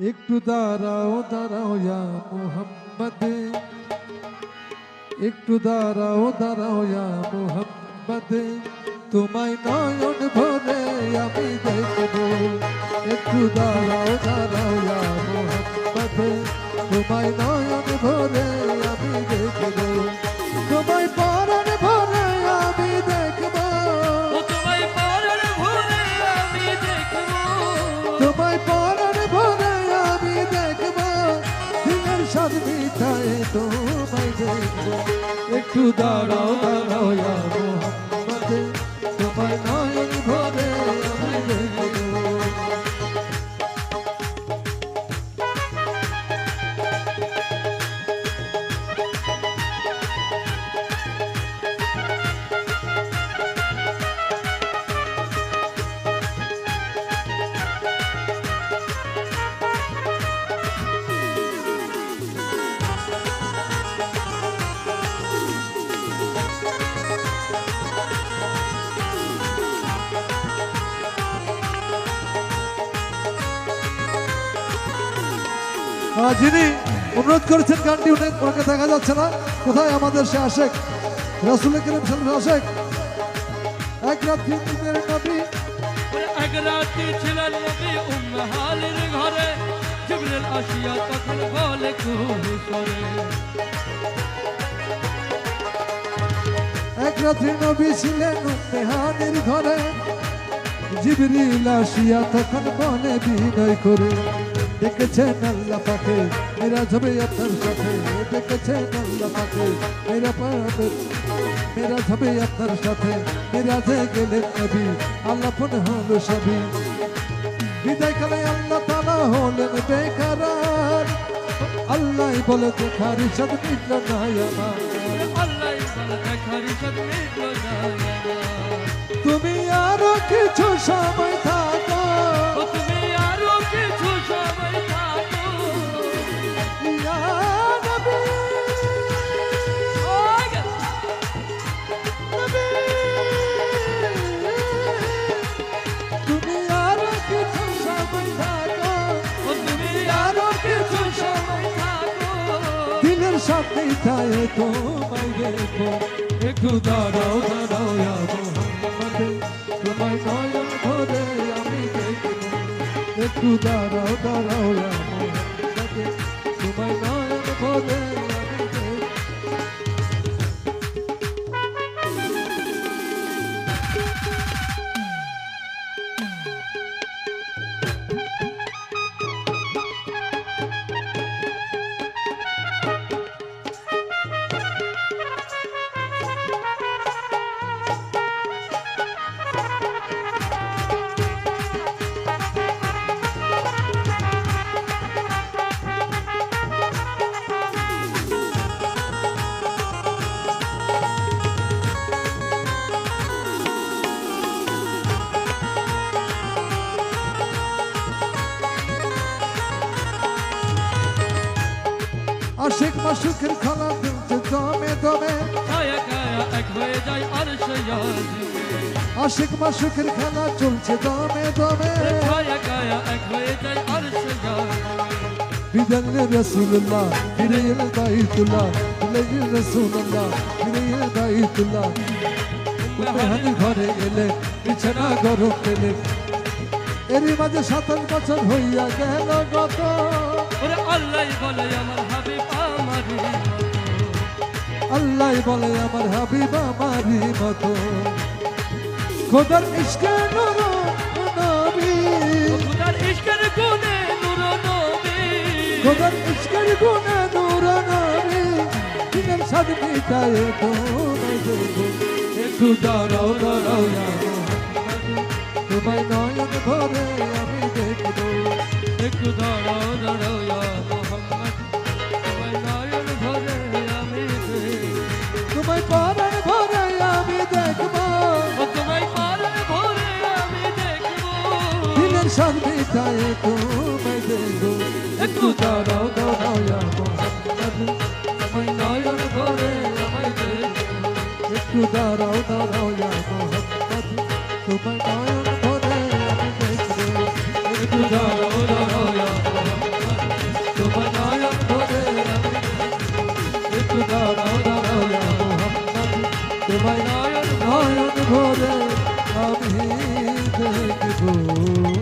একটু দাঁড়াও দাঁড়াও ইয়া মোহাম্মদ। একটু দাঁড়াও দাঁড়াও ইয়া মোহাম্মদ। তোমায় নয়ন ভরে আমি দেখব। একটু দাঁড়াও দাঁড়াও ইয়া মোহাম্মদ। তোমায় নয়ন ভরে আমি দেখব। স্বাদ মিঠাই তোমায় দেখব। একটু দাঁড়াও দাঁড়াও যিনি অনুরোধ করেছেন গানটি উনি ওনাকে দেখা যাচ্ছে না। কোথায় আমাদের সে আশেক? রাসুল করিম সাল্লাম আশেক। এক রাত তিন দিনের নবী। এক রাত্রি ছিলেন নবী উম্মাহালির ঘরে। জিবরিল আসিয়া তখন বলে কুহু করে এক রাত্রি নবী ছিলেন মেহানির ঘরে। জিবরিল আসিয়া তখন বলে বিনয় করে। দেখেছেন আল্লাহ পাকে মেরা যাবে আপনার সাথে। আল্লাহ পাকে মেরা পাবে। মেরা যাবে আপনার সাথে মেরা যে গেলেন নবী আল্লাহ ফোন হলো সবই। আল্লাহ তালা হলেন বেকারার। আল্লাহ বলে দেখার সব মিটল না আমার। আল্লাহ বলে দেখার সব মিটল না তুমি আরও কিছু সময় দিলের তাই তোমায় দেখো। একটু দাঁড়াও দাঁড়াও ইয়া তোমায় নয়ন ধরে আমি দেখো একটু দাঁড়াও দাঁড়াও আশেক মাসুকের খালা দিলছে দমে দমে। কায়া কায়া এক হয়ে যায় আর সে আশেক মাসুকের খেলা চলছে দমে দমে। বিদান রসুল্লাহ ফিরে এল বাইতুল্লাহ ফিরে রসুল্লাহ ফিরে এল বাইতুল্লাহ। ঘরে এলে বিছানা গরম পেলে এরই মাঝে সাতাশ বছর হইয়া গেল গত। ওরে আল্লাহ বলে আমার হাবিব আমারই আল্লাহ বলে আমার হাবিব আমারই মতো। খোদার ইশকে নুর নবী। খুদার ইশকের গুণে নূর নবী। খোদার ইশকের গুণে নূর নবী। দিনের সাদ মিটায়ে দেখো একটু দাঁড়াও দাঁড়াও। তোমায় নয়ন ভরে আমি দেখব। একটু দাঁড়াও ইয়া মোহাম্মদ তোমায় নয়ন ভরে আমি। তোমায় পরাণ ভরে আমি দেখব। তোমায় পারার ভরে আমি দেখব। দিনের সাদ মিটায়ে তোমায় দেখব। একটু দাঁড়াও ইয়া মোহাম্মদ তোমায় নয়ন ভরে আমায় দেখব। একটু দাঁড়াও Oh,